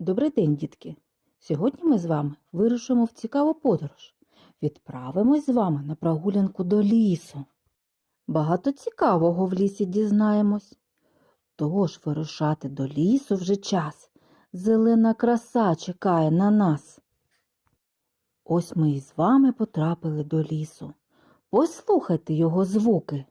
Добрий день, дітки! Сьогодні ми з вами вирушимо в цікаву подорож. Відправимось з вами на прогулянку до лісу. Багато цікавого в лісі дізнаємось. Тож вирушати до лісу вже час. Зелена краса чекає на нас. Ось ми із вами потрапили до лісу. Послухайте його звуки.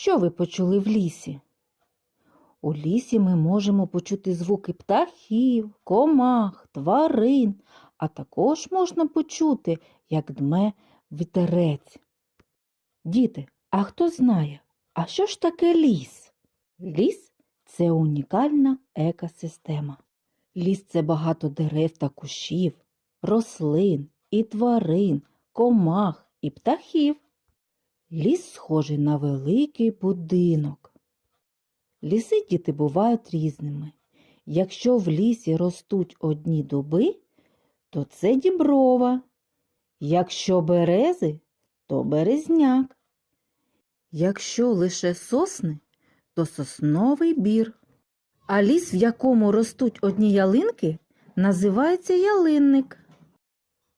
Що ви почули в лісі? У лісі ми можемо почути звуки птахів, комах, тварин, а також можна почути, як дме вітерець. Діти, а хто знає, а що ж таке ліс? Ліс це унікальна екосистема. Ліс це багато дерев та кущів, рослин і тварин, комах і птахів. Ліс схожий на великий будинок. Ліси діти бувають різними. Якщо в лісі ростуть одні дуби, то це діброва. Якщо берези, то березняк. Якщо лише сосни, то сосновий бір. А ліс, в якому ростуть одні ялинки, називається ялинник.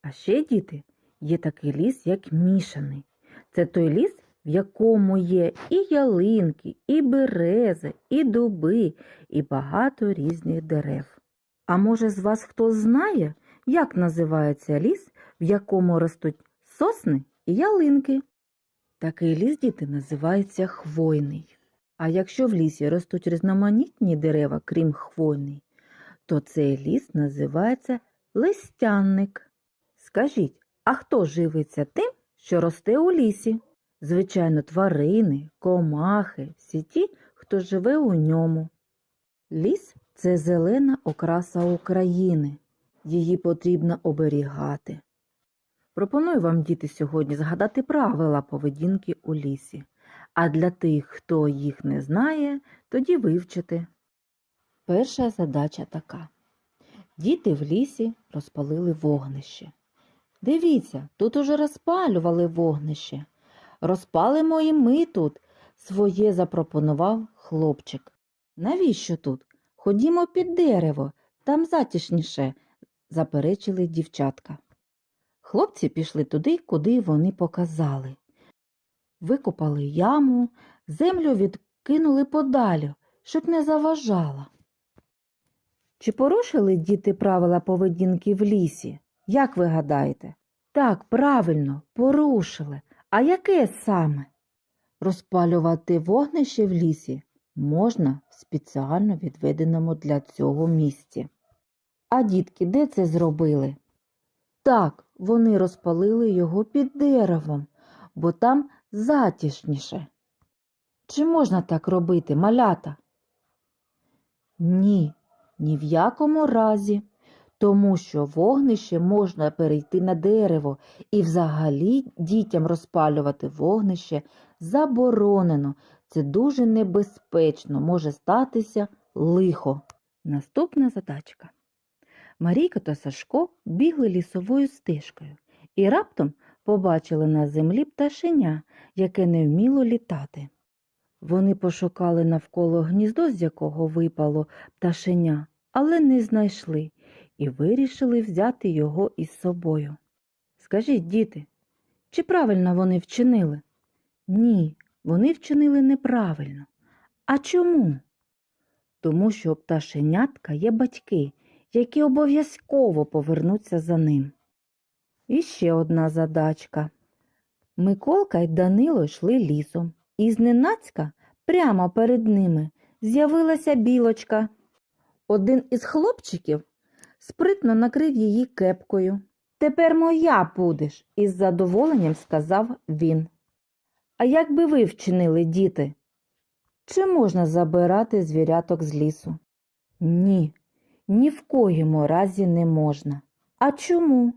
А ще, діти, є такий ліс, як мішаний. Це той ліс, в якому є і ялинки, і берези, і дуби, і багато різних дерев. А може, з вас хто знає, як називається ліс, в якому ростуть сосни і ялинки? Такий ліс, діти, називається хвойний. А якщо в лісі ростуть різноманітні дерева, крім хвойний, то цей ліс називається листянник. Скажіть, а хто живиться тим, що росте у лісі? Звичайно, тварини, комахи, всі ті, хто живе у ньому. Ліс це зелена окраса України. Її потрібно оберігати. Пропоную вам, діти, сьогодні згадати правила поведінки у лісі. А для тих, хто їх не знає, тоді вивчити. Перша задача така. Діти в лісі розпалили вогнище. Дивіться, тут уже розпалювали вогнище. Розпалимо і ми тут, своє запропонував хлопчик. Навіщо тут? Ходімо під дерево, там затішніше, заперечили дівчатка. Хлопці пішли туди, куди вони показали. Викопали яму, землю відкинули подалі, щоб не заважала. Чи порушили діти правила поведінки в лісі? Як ви гадаєте? Так, правильно, порушили. А яке саме? Розпалювати вогнище в лісі можна в спеціально відведеному для цього місці. А дітки де це зробили? Так, вони розпалили його під деревом, бо там затішніше. Чи можна так робити, малята? Ні, ні в якому разі, тому що вогнище можна перейти на дерево і взагалі дітям розпалювати вогнище заборонено. Це дуже небезпечно, може статися лихо. Наступна задачка. Марійка та Сашко бігли лісовою стежкою і раптом побачили на землі пташеня, яке не вміло літати. Вони пошукали навколо гніздо, з якого випало пташеня, але не знайшли і вирішили взяти його із собою. Скажіть, діти, чи правильно вони вчинили? Ні, вони вчинили неправильно. А чому? Тому що у пташенятка є батьки, які обов'язково повернуться за ним. І ще одна задачка. Миколка й Данило йшли лісом, і зненацька прямо перед ними з'явилася білочка. Один із хлопчиків спритно накрив її кепкою. Тепер моя будеш, із задоволенням сказав він. А як би ви вчинили, діти? Чи можна забирати звіряток з лісу? Ні, ні в коїмо разі не можна. А чому?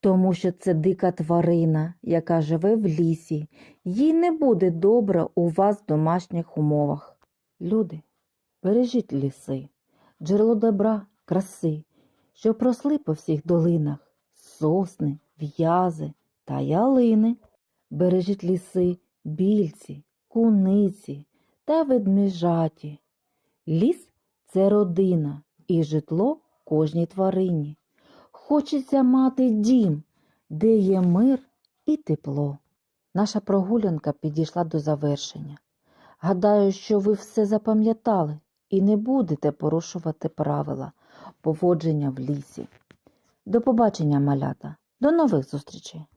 Тому що це дика тварина, яка живе в лісі, їй не буде добре у вас в домашніх умовах. Люди, бережіть ліси, джерело добра, краси, що просли по всіх долинах, сосни, в'язи та ялини. Бережіть ліси, більці, куниці та ведмежаті. Ліс це родина і житло кожній тварині. Хочеться мати дім, де є мир і тепло. Наша прогулянка підійшла до завершення. Гадаю, що ви все запам'ятали і не будете порушувати правила поводження в лісі. До побачення, малята, до нових зустрічей!